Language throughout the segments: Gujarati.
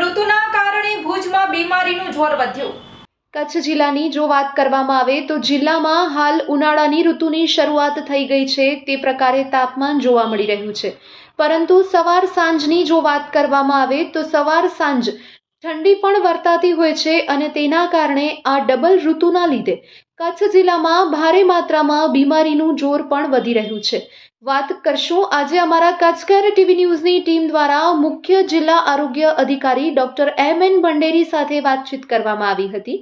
ઋતુના કારણે ભુજમાં બીમારીનું જોર વધ્યું. કચ્છ જિલ્લાની જો વાત કરવામાં આવે તો જિલ્લામાં હાલ ઉનાળાની ઋતુની શરૂઆત થઈ ગઈ છે. તે પ્રકારે તાપમાન જોવા મળી રહ્યું છે. પરંતુ સવાર સાંજની જો વાત કરવામાં આવે તો સવાર સાંજ ઠંડી પણ વર્તાતી હોય છે અને તેના કારણે આ ડબલ ઋતુના લીધે કચ્છ જિલ્લામાં ભારે માત્રામાં બીમારીનું જોર પણ વધી રહ્યું છે. વાત કરશું આજે અમારા કચ્છકર ટીવી ન્યૂઝની ટીમ દ્વારા મુખ્ય જિલ્લા આરોગ્ય અધિકારી ડોક્ટર એમ એન ભંડેરી સાથે વાતચીત કરવામાં આવી હતી.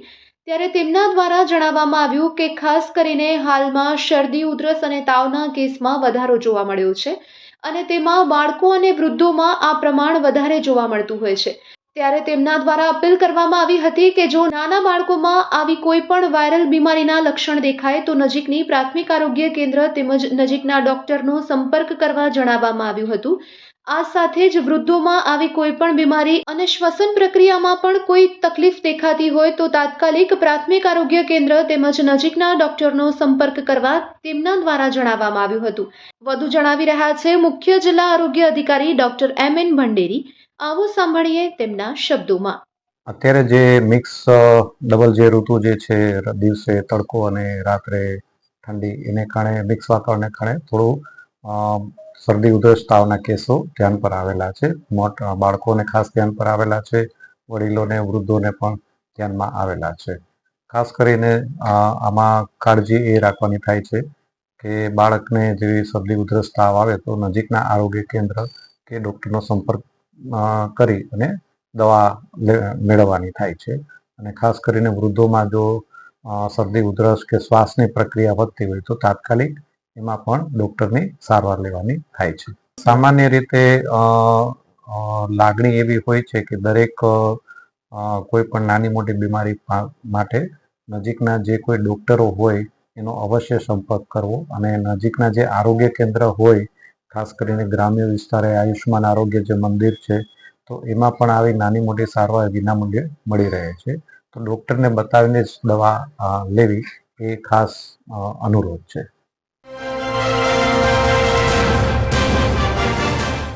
ત્યારે તેમના દ્વારા જણાવવામાં આવ્યું કે ખાસ કરીને હાલમાં શરદી, ઉધરસ અને તાવના કેસમાં વધારો જોવા મળ્યો છે અને તેમાં બાળકો અને વૃદ્ધોમાં આ પ્રમાણ વધારે જોવા મળતું હોય છે. ત્યારે તેમના દ્વારા અપીલ કરવામાં આવી હતી કે જો નાના બાળકોમાં આવી કોઈ પણ વાયરલ બીમારીના લક્ષણ દેખાય, તો નજીકની પ્રાથમિક આરોગ્ય કેન્દ્ર તેમજ નજીકના ડોક્ટરનો સંપર્ક કરવા જણાવવામાં આવ્યું હતું. આ સાથે જ વૃદ્ધોમાં આવી કોઈ પણ બીમારી અને શ્વસન પ્રક્રિયામાં પણ કોઈ તકલીફ દેખાતી હોય, તો તાત્કાલિક પ્રાથમિક આરોગ્ય કેન્દ્ર તેમજ નજીકના ડોક્ટરનો સંપર્ક કરવા તેમના દ્વારા જણાવવામાં આવ્યું હતું. વધુ જણાવી રહ્યા છે, મુખ્ય જિલ્લા આરોગ્ય અધિકારી ડોક્ટર એમ એન ભંડેરી. આવો સાંભળીએ તેમના શબ્દોમાં. અત્યારે જે મિક્સ ડબલ જે ઋતુ જે છે, દિવસે તડકો અને રાત્રે ઠંડી, એને કારણે, મિક્સ વાતાવરણને કારણે થોડું શરદી ઉધરસ તાવના કેસો ધ્યાન પર આવેલા છે. મોટ બાળકોને ખાસ ધ્યાન પર આવેલા છે. વડીલોને, વૃદ્ધોને પણ ધ્યાનમાં આવેલા છે. ખાસ કરીને આમાં કાળજી એ રાખવાની થાય છે કે બાળકને જેવી શરદી ઉધરસ તાવ આવે તો નજીકના આરોગ્ય કેન્દ્ર કે ડૉક્ટરનો સંપર્ક કરી અને દવા મેળવવાની થાય છે. અને ખાસ કરીને વૃદ્ધોમાં જો શરદી, ઉધરસ કે શ્વાસની પ્રક્રિયા વધતી હોય તો તાત્કાલિક એમાં પણ ડૉક્ટરની સારવાર લેવાની થાય છે. સામાન્ય રીતે લાગણી એવી હોય છે કે દરેક કોઈ પણ નાની મોટી બીમારી માટે નજીકના જે કોઈ ડૉક્ટરો હોય એનો અવશ્ય સંપર્ક કરવો અને નજીકના જે આરોગ્ય કેન્દ્ર હોય ખાસ કરીને ગ્રામ્ય વિસ્તારે આયુષ્યમાન આરોગ્ય જે મંદિર છે, તો એમાં પણ આવી નાની મોટી સારવાર વિનામૂલ્યે મળી રહે છે. તો ડૉક્ટરને બતાવીને જ દવા લેવી એ ખાસ અનુરોધ છે.